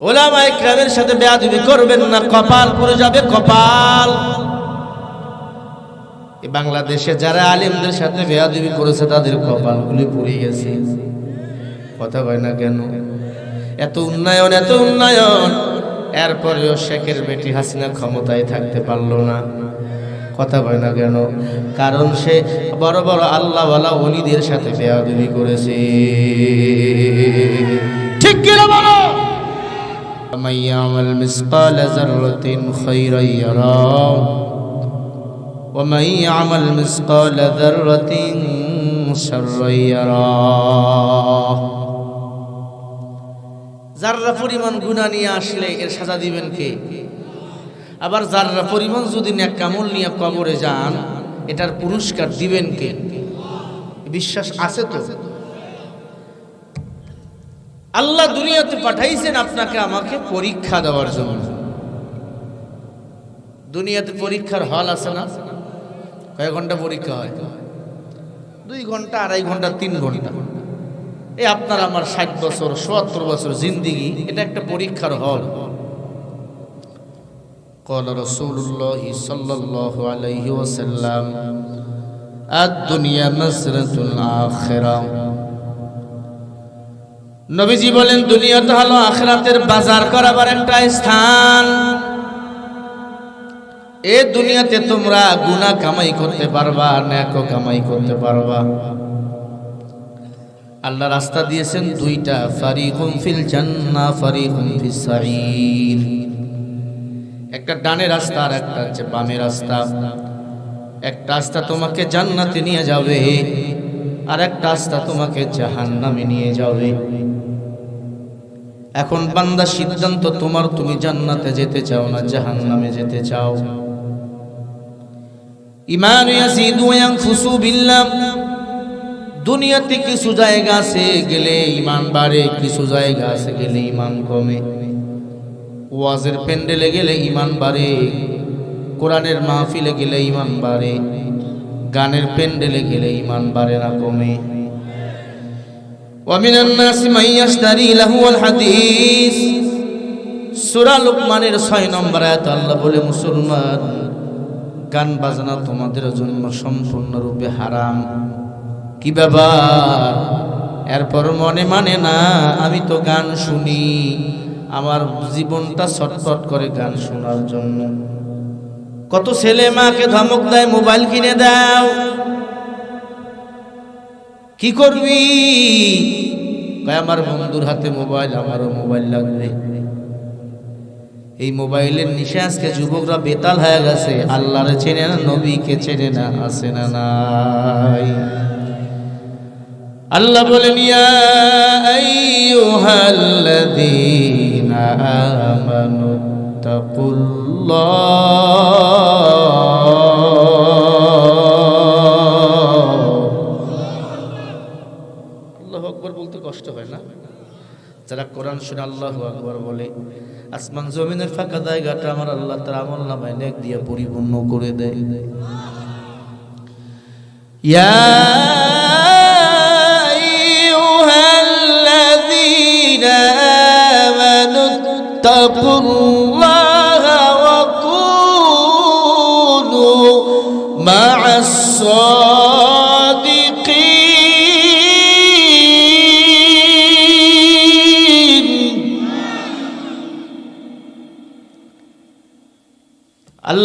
ওলামা ইকরামের সাথে বেয়াদবি করবেন না, কপাল পড়ে যাবে, কপাল। বাংলাদেশে যারা আলিমদের সাথে বেয়াদবি করেছে, তাদের কপালগুলি পুড়ে গেছে। কথা কয় না কেন? এত উন্নয়ন এত উন্নয়ন। এরপরেও শেখের বেটি হাসিনা ক্ষমতায় থাকতে পারল না। কথা কয় না কেন? কারণ সে বড় বড় আল্লাহওয়ালা অলিদের সাথে বেয়াদবি করেছে। ঠিক কিনা বলো? ومن يعمل مثقال ذرة خيرا يراه ومن يعمل مثقال ذرة شرا يراه যাররা পরিমাণ গুণা নিয়ে আসলে এর সাজা দিবেন কে আবার যাররা পরিমাণ যদি নেক কামল নিয়ে কবরে যান এটার পুরস্কার দিবেন কে বিশ্বাস আছে তো আল্লাহ দুনিয়াতে পাঠাইছেন আপনাকে আমাকে পরীক্ষা দেওয়ার জন্য দুনিয়াতে পরীক্ষার হল আছে না কয় ঘন্টা পরীক্ষা হয় দুই ঘন্টা আড়াই ঘন্টা তিন ঘন্টা এই আপনার আমার ষাট বছর সত্তর বছর জিন্দিগি এটা একটা পরীক্ষার হল قال رسول الله صلى الله عليه وسلم الدنيا مسرة الآخرة নবীজি বলেন দুনিয়াটা হলো আখরাতের বাজার করাবার একটা স্থান। এ দুনিয়াতে তোমরা গুনাহ কামাই করতে পারবা ন্যাকও কামাই করতে পারবা। আল্লাহ রাস্তা দিয়েছেন দুইটা ফারিকুম ফিল জান্নাহ ফারিকুম ফিস সাঈর একটা ডানে রাস্তা আর একটা হচ্ছে বামে রাস্তা। একটা রাস্তা তোমাকে জান্নাতে নিয়ে যাবে, আর একটা রাস্তা তোমাকে জাহান্নামে নিয়ে যাবে। এখন বান্দা সিদ্ধান্ত তোমার, তুমি জান্নাতে যেতে চাও না জাহান্নামে যেতে চাও। দুনিয়াতে কিছু জায়গা আছে, গেলে ইমান বাড়ে, কিছু জায়গা আছে, গেলে ইমান কমে। ওয়াজের প্যান্ডেলে গেলে ইমান বাড়ে, কোরআনের মাহফিলে গেলে ইমান বাড়ে, গানের প্যান্ডেলে গেলে ইমান বাড়ে না কমে। ومن الناس من يشتري له الحديث সূরা লোকমানের 6 নম্বর আয়াত আল্লাহ বলে মুসলমান গান বাজনা তোমাদের জন্য সম্পূর্ণরূপে হারাম কি ব্যাপার এরপর মনে মানে না আমি তো গান শুনি আমার জীবনটা ছটফট করে গান শোনার জন্য কত ছেলে মাকে ধমক দেয় মোবাইল কিনে দাও কি করবি? আমার বন্ধুর হাতে মোবাইল, আমারও মোবাইল লাগবে। এই মোবাইলের নিশে আজকে যুবকরা বেতাল হয়ে গেছে। আল্লাহরে চেনে না, নবীকে চেনে না আসে না নাই। আল্লাহ আইয়ুহাল্লাযীনা আমানু, তাকুল্লাহ। কষ্ট হয় না। যারা কোরআন শুনে আল্লাহ আকবর বলে, আসমান জমিনের ফাঁকা জায়গাটা আমার আল্লাহ তার আমল নামায় নেক দিয়ে পরিপূর্ণ করে দেয়। ইয়া আইয়ুহাল্লাযীনা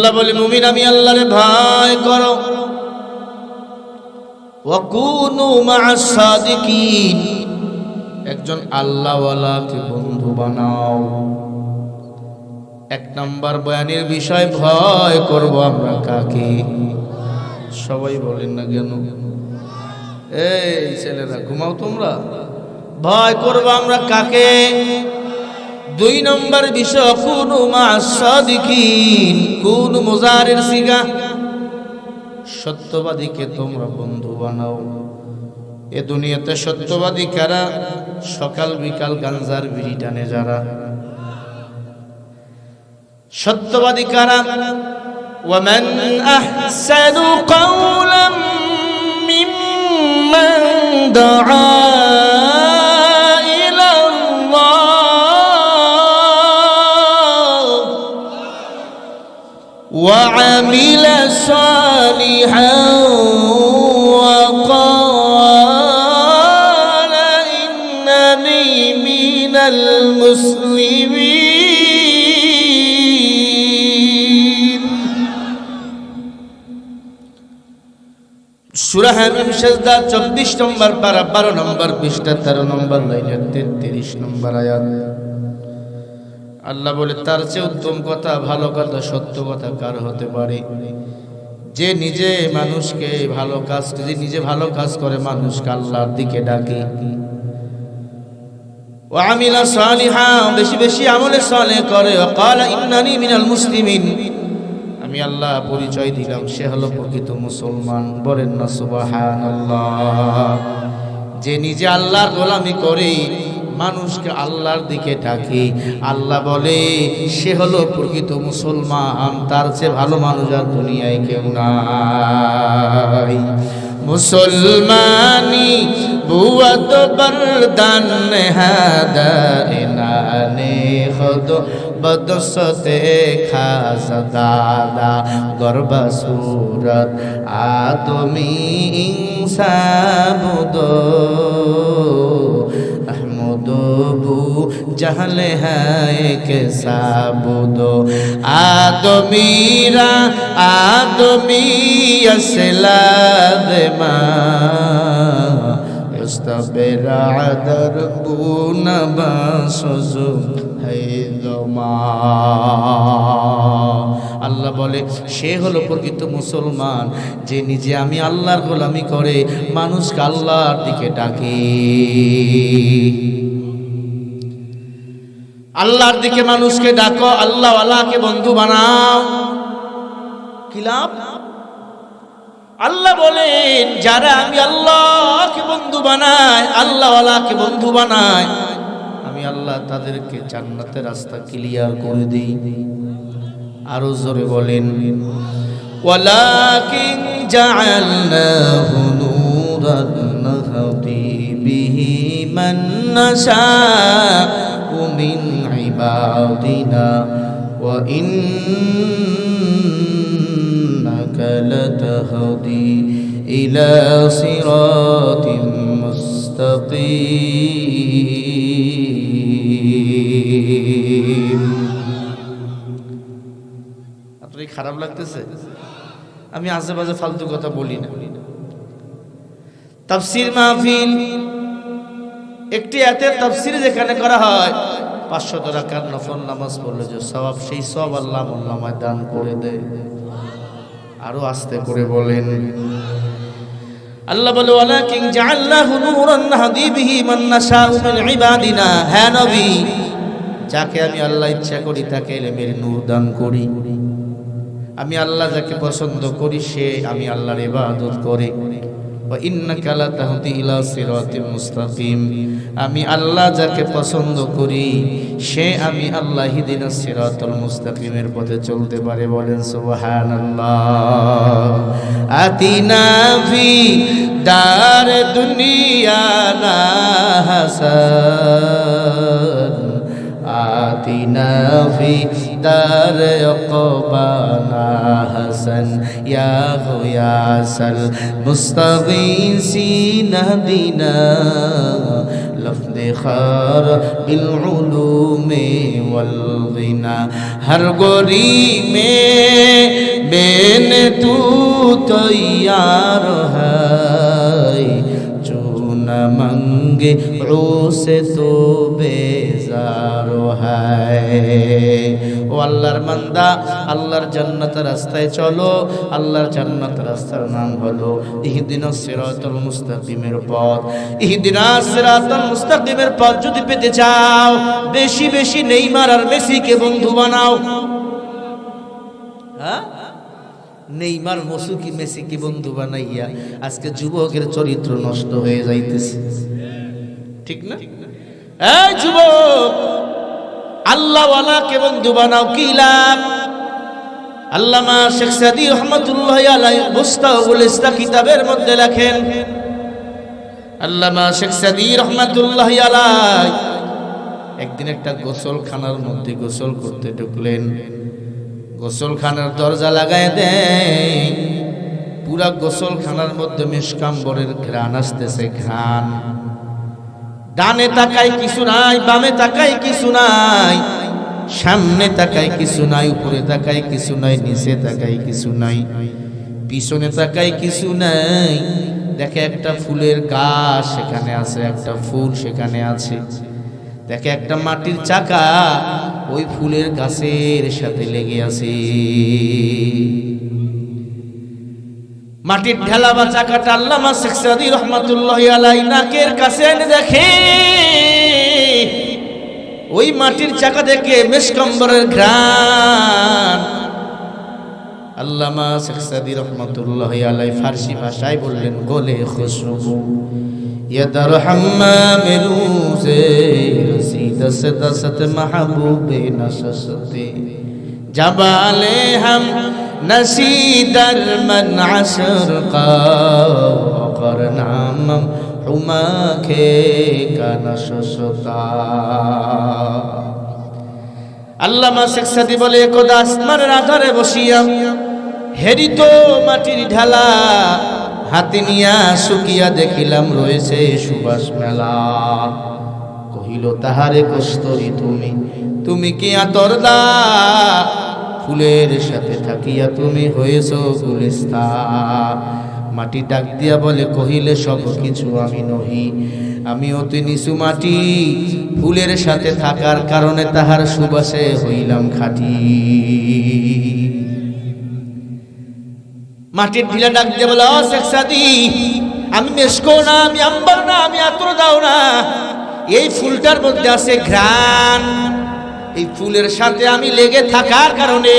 আল্লাহ বলে, মুমিন, আমি আল্লাহরে ভয় করো। একজন আল্লাহওয়ালাকে বন্ধু বানাও। এক নাম্বার বয়ানের বিষয়, ভয় করব আমরা কাকে? সবাই বলেন না কেন? এই ছেলেরা, ঘুমাও তোমরা। ভয় করব আমরা কাকে? দুই নম্বর বিষয় কোন মাসাদিকিন কোন মুজারের সিগা সত্যবাদীকে তোমরা বন্ধু বানাও এ দুনিয়াতে সত্যবাদী কারা সকাল বিকাল গাঞ্জার বিড়ি টানে যারা সত্যবাদী কারা ومن أحسن قولا ممن دعا وعمل صالحا وقال إنني من المسلمين সুরা হামিম সেজদা চব্বিশ নম্বর পারা বারো নম্বর পৃষ্ঠা তেরো নম্বর লাইনের তেত্রিশ নম্বর আয়াত আল্লাহ বলে, তার চেয়ে উত্তম কথা, ভালো কথা, সত্য কথা কার হতে পারে? যে নিজে মানুষকে ভালো কাজ যে নিজে ভালো কাজ করে, মানুষকে আল্লাহর দিকে ডাকে। ও আমিলা সালিহা, বেশি বেশি আমলে সালে করে। ইন্নানি মিনাল মুসলিমিন। আমি আল্লাহ পরিচয় দিলাম, সে হলো প্রকৃত মুসলমান। বলেন না, সুবহানাল্লাহ। যে নিজে আল্লাহর গোলামি করে মানুষকে আল্লাহর দিকে ডাকি। আল্লাহ বলে, সে হলো প্রকৃত মুসলমান, তার চেয়ে ভালো মানুষ আর দুনিয়ায় কেউ নাই। মুসলমানি বুয়াত বরদান হাদানে খুদ বদসতে খাস দাদা। গর্ব সুরত আদমি ইংসা বুদো दो जहल है के साबुदो आदमीरा आदमी দর माँ मुस्तबेरा আল্লাহ বলে, সে হলো প্রকৃত মুসলমান, যে নিজে আমি আল্লাহর গোলামি করে মানুষকে আল্লাহর দিকে ডাকে। আল্লাহর দিকে মানুষকে ডাকো আল্লাহ আল্লাহকে বন্ধু বানাও কি লাভ আল্লাহ বলেন যারা আমি আল্লাহকে বন্ধু বানাই আল্লাহ আল্লাহকে বন্ধু বানাই আমি আল্লাহ তাদেরকে জান্নাতের রাস্তা ক্লিয়ার করে দিই আরো জোরে বলেন ولكن جعلناه نورا نهدي به من نشاء من عبادنا وإنك لتهدي إلى صراط مستقيم আপনার কি খারাপ লাগতেছে আমি আজে বাজে ফালতু কথা বলি না তাফসির মাহফিল একটি এতে তাফসির যেখানে করা হয় পাঁচশত রাখার নফল নামাজ পড়লে যে সবাব সেই সব আল্লাহ মোল্লামায় দান করে দেয়। আরও আস্তে করে বলেন, আল্লাহ বলে, ওয়ালাকিন জাআলনাহু নূরান নাহদি বিহি মান নাশাউ মিন ইবাদিনা। হ্যাঁ নবী, যাকে আমি আল্লাহ ইচ্ছা করি, তাকে ইলমের নূর দান করি। আমি আল্লাহ যাকে পছন্দ করি, সে আমি আল্লাহর ইবাদত করে। আমি আল্লাহ যাকে পছন্দ করি, সে আমি আল্লাহ হিদিনা সিরাতুল মুস্তাকিমের পথে চলতে পারে বলেন সুবহানাল্লাহ। আতিনা ফি দার দুনিয়া না হাসান آتنا في دار عقبانا حسن يا غياث المستغيثين دينا افتخار بالعلوم والغنى ہر گوری میں بین تو تیار ہے جو نہ منگے रू সে তো বেজার ও আল্লাহর মন্দা আল্লাহর জন্নত রাস্তায় চলো। আল্লাহর জান্নাত রাস্তার নাম হলো ইহদিন সিরাতুল মুস্তাকিমের পথ। ইহদিন সিরাতুল মুস্তাকিমের পথ যদি পেতে চাও, বেশি বেশি নেইমার আর মেসিকে বন্ধু বানাও। হ্যাঁ? নেইমার, মসুকি, মেসিকে বন্ধু বানাইয়া আজকে যুবকের চরিত্র নষ্ট হয়ে যাইতেছে। ঠিক না? এই যুবক, আল্লাহওয়ালাকে বন্ধু বানাও কি লাভ? আল্লামা শেখ সাদি রহমতুল্লাহ আলাই মুস্তাহুল ইসলা কিতাবের মধ্যে লেখেন, আল্লামা শেখ সাদি রহমতুল্লাহ আলাই একদিন একটা গোসলখানার মধ্যে গোসল করতে ঢুকলেন। গোসলখানার দরজা লাগায় দেয়। পুরা গোসলখানার মধ্যে মেশকাম্বরের ঘ্রাণ আসতেছে, ঘ্রাণ। ডানে তাকাই কিছু নাই, বামে তাকাই কিছু নাই, সামনে তাকাই কিছু নাই, উপরে তাকাই কিছু নাই, নিচে তাকাই কিছু নাই, পিছনে তাকাই কিছু নাই। দেখে একটা ফুলের গাছ সেখানে আছে, একটা ফুল সেখানে আছে। দেখে একটা মাটির চাকা, ওই ফুলের গাছের সাথে লেগে আছে। মাটির ঢেলা বা চাকাটা আল্লামা শেখ সাদি রহমাতুল্লাহ আলাই নাকের কাছে দেখে। ওই মাটির চাকা দেখে মেসকম্বরের ঘ্রাণ। আল্লামা শেখ সাদি রহমতুল্লাহ আলাই ফার্সি ভাষায় বললেন, গোলে খুশবু, ইয়াদার হাম্মা সে দস দসত মাহবুবে নসসতে জবালে হাম نسی در من عصر کا وقر نامم حما کے کنش ستا আল্লামা শেখ সাদি বলে একদা আসমানের আধারে বসিয়া হেরিত মাটির ঢালা হাতে নিয়া শুকিয়া দেখিলাম, রয়েছে সুবাস মেলা। কহিল, তাহারে কস্তরি তুমি তুমি কি আতর দা? ফুলের সাথে থাকিয়া তুমি হয়েছ গুলিস্তা। মাটি ডাক দিয়া বলে, কহিলে, সব কিছু আমি নহি, আমি অতি নিচু মাটি। ফুলের সাথে থাকার কারণে তাহার সুবাসে হইলাম খাটি। মাটির ঢিলা ডাক দিয়ে বলে "ও শেখ সাদি, আমি মেসকো না, আমি আম্বার না, আমি আতর দাও না। এই ফুলটার মধ্যে আছে ঘ্রাণ। এই ফুলের সাথে আমি লেগে থাকার কারণে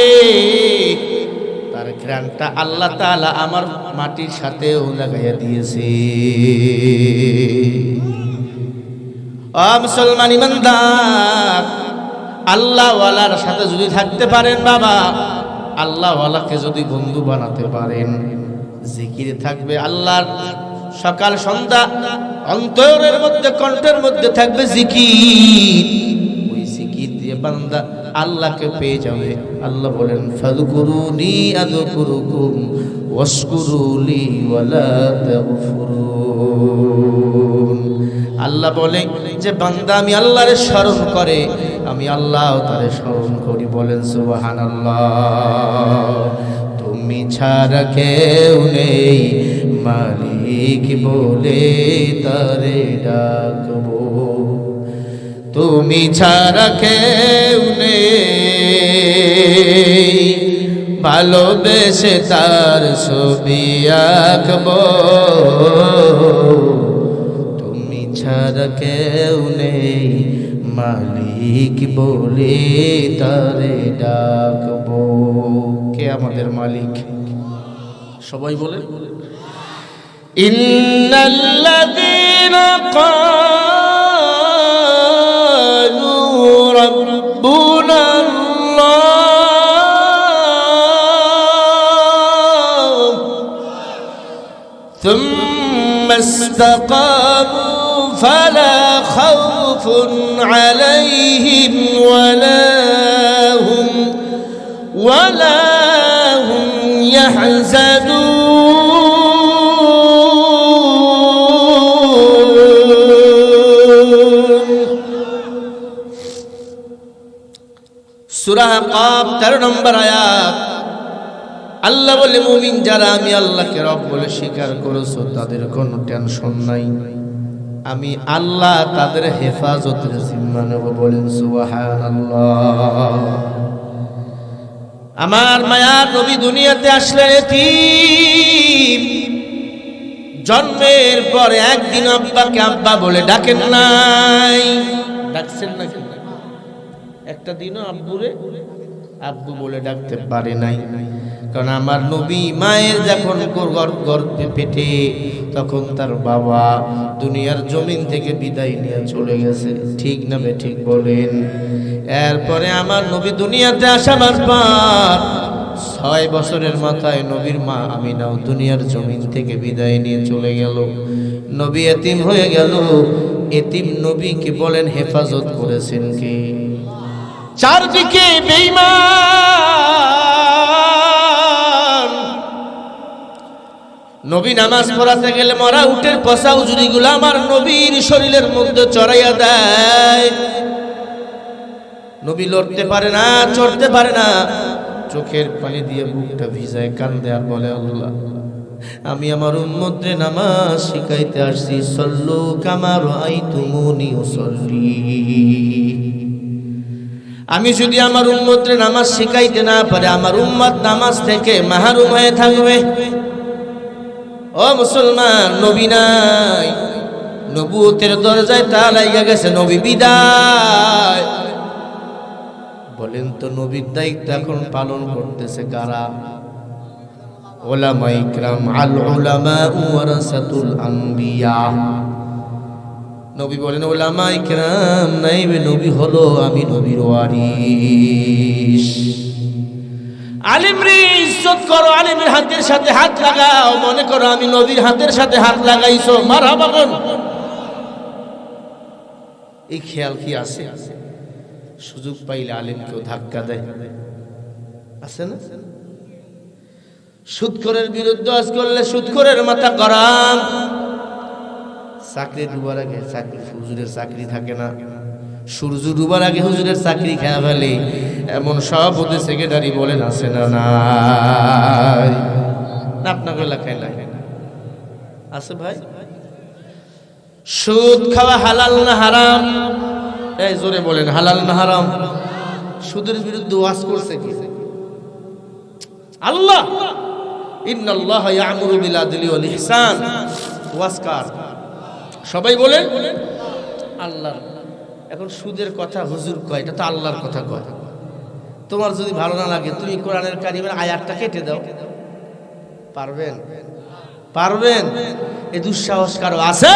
তার ঘ্রাণটা আল্লাহ তালা আমার মাটির সাথেও লাগাইয়া দিয়েছে। মুসলমান ইমানদার, আল্লাহওয়ালার সাথে যদি থাকতে পারেন বাবা, আল্লাহওয়ালাকে যদি বন্ধু বানাতে পারেন। জিকিরে থাকবে আল্লাহর, সকাল সন্ধ্যা অন্তরের মধ্যে, কণ্ঠের মধ্যে থাকবে জিকির। বান্দা আল্লাহকে পেয়ে যাবে। আল্লাহ বলেন ফাদকুরুনি আদকুরুকুম ওয়াশকুরুলি ওয়ালা তাগফুরুন। আল্লাহ বলে যে, বান্দা, আমি আল্লাহর স্মরণ করে, আমি আল্লাহ তারে স্মরণ করি। বলেন সুবাহান তুমি ছাড়া কেউ নেই। মালিক বলে তারে ডাকবো। তুমি ছাড়া কেউ নেই। ভালোবেসে তার ছবি আঁকব। তুমি ছাড়া কেউ নেই। মালিক বলে তারে ডাকব। কে আমাদের মালিক? সবাই বলে? ইন্নাল্লাযীনা কা استقاموا فلا خوف عليهم ولا هم ولا هم يحزنون. سورة قاب ترى نمبر آيات. আল্লাহ বলে, মুমিন যারা, আমি আল্লাহকে রব বলে স্বীকার করেছ, তাদের কোনো টেনশন নাই। আমি আল্লাহ তাদের হেফাজতের জিম্মা নেব বলেন, সুবহানাল্লাহ। আমার মায়ার নবী দুনিয়াতে আসলেন এতিম। জন্মের পর একদিন আব্বাকে আব্বা বলে ডাকেন নাই। ডাকছেন নাকি একটা দিনও আব্বুরে আব্বু বলে ডাকতে পারে নাই। কারণ আমার নবী মায়ের যখন গর- গর্ভে পেটে, তখন তার বাবা দুনিয়ার জমিন থেকে বিদায় নিয়ে চলে গেছে। ঠিক না বে, ঠিক বলেন? এরপরে আমার নবী দুনিয়াতে আসার পর ছয় বছরের মাথায় নবীর মা আমিনাও দুনিয়ার জমিন থেকে বিদায় নিয়ে চলে গেল। নবী এতিম হয়ে গেল। এতিম নবীকে বলেন, হেফাজত করেছেন কে? চারদিকে বেইমান নবী নামাজ পড়াতে গেলে মরা উটের পশা উজুরিগুলো আমার নবীর শরীরের মধ্যে চড়াইয়া দেয়। নবী লড়তে পারে না, চড়তে পারে না। চোখের পানি দিয়ে বুকটা ভিজায় কান্দে আর বলে, আল্লাহ, আমি আমার উম্মতরে নামাজ শিখাইতে আসছি। সল্লু কামার আই তুমুনি সল্লি আমি যদি আমার উম্মতরে নামাজ শিখাইতে না পারে, আমার উম্মত নামাজ থেকে মাহরুম হয়ে থাকবে। ও মুসলমান, নবী নাই। নবুতের দরজায় তা লাইগা গেছে, নবী বিদায়। বলেন তো নবীর দায়িত্ব এখন পালন করতেছে কারা? ওলামা ইকরাম আল উলামা ওয়ারাসাতুল আম্বিয়া। নবী বলেন ওলামা ইকরাম, নাইবে নবী হলো আমি নবীর ওয়ারিস আলিমরে ইজ্জত করো, আলিমের হাতের সাথে হাত লাগাও, মনে করো আমি নবীর হাতের সাথে হাত লাগাইছো, মারহাবা বল এই খেয়াল কি আছে? সুযোগ পাইলে আলিমকেও ধাক্কা দেয়। আছে না? সুদখোরের বিরুদ্ধে আজ করলে সুদখোরের মাথা গরম। চাকরি ডুবার আগে, চাকরি হুজুরের চাকরি থাকে না। সূর্য ডুবার আগে হুজুরের চাকরি খেয়া ফেলে। এমন সভাপতি সেক্রেটারি বলেন, আছে না নাই? আপনাকে এলাকায় নাই। আছে ভাই? সুদ খাওয়া হালাল না হারাম? এই জোরে বলেন, হালাল না হারাম? সুদের বিরুদ্ধে ওয়াজ করছে কি? আল্লাহ! ইন্নাল্লাহ ইয়ামুরু বিল আদলি ওয়াল ইহসান। ওয়াজ কার? সবাই বলেন। আল্লাহ। এখন সুদের কথা হুজুর কয়, এটা তো আল্লাহর কথা কয়। তোমার যদি ভালো না লাগে, তুমি কোরআনের কারিমের আয়াতটা কেটে দাও। পারবেন? পারবেন? এ দুঃসাহস কারও আছে?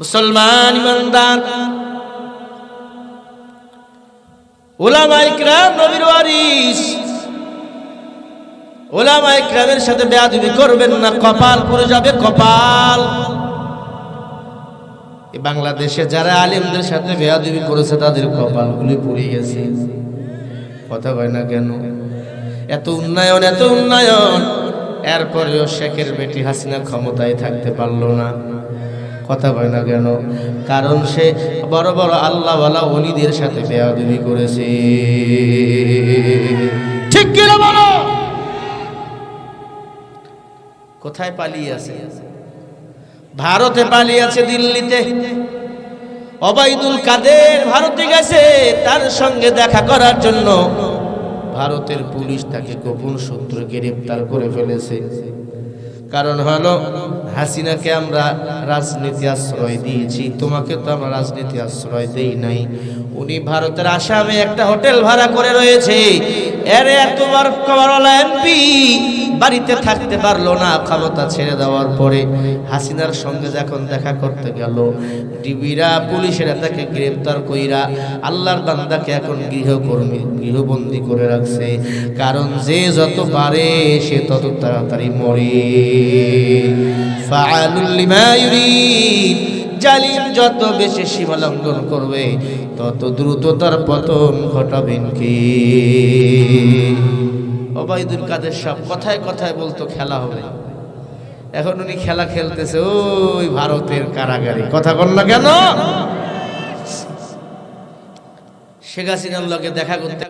মুসলমান ইমানদার। ওলামা ইকরাম নবীর ওয়ারিস ওলামা সাথে বেয়াদবি করবেন না, কপাল পড়ে যাবে কপাল। বাংলাদেশে যারা আলিমদের সাথে বেয়াদবি করেছে, তাদের কপালগুলি পুড়ে গেছে। কথা কয় না কেন? এত উন্নয়ন এত উন্নয়ন। এরপরেও শেখের বেটি হাসিনা ক্ষমতায় থাকতে পারল না। কথা কয় না কেন? কারণ সে বড় বড় আল্লাহওয়ালা অলিদের সাথে বেয়াদবি করেছে। ঠিক কোথায় পালিয়ে আছে? ভারতে পালিয়ে আছে দিল্লিতে। অবাইদুল কাদের ভারতে গেছে, তার সঙ্গে দেখা করার জন্য। ভারতের পুলিশ তাকে গোপন সূত্রে গ্রেপ্তার করে ফেলেছে। কারণ হলো, হাসিনাকে আমরা রাজনীতি আশ্রয় দিয়েছি, তোমাকে তো আমরা রাজনীতি আশ্রয় দেই নাই। উনি ভারতের আসামে একটা হোটেল ভাড়া করে রয়েছে। এর এতবার কমারওয়ালা এমপি। বাড়িতে থাকতে পারল না ক্ষমতা ছেড়ে দেওয়ার পরে হাসিনার সঙ্গে যখন দেখা করতে গেল, ডিবিরা, পুলিশেরা তাকে গ্রেপ্তার কইরা আল্লাহর বান্দাকে এখন গৃহকর্মী, গৃহবন্দী করে রাখছে। কারণ যে যত পারে সে তত তাড়াতাড়ি মরে। জালিম যত বেশি সীমা লঙ্ঘন করবে, তত দ্রুত তার পতন ঘটাবেন কি? অবায়দুল কাদের সব কথায় কথায় বলতো, খেলা হবে। এখন উনি খেলা খেলতেছে, ওই ভারতের কারাগারে। কথা বলল কেন? শেখ হাসিনার লগে দেখা করতে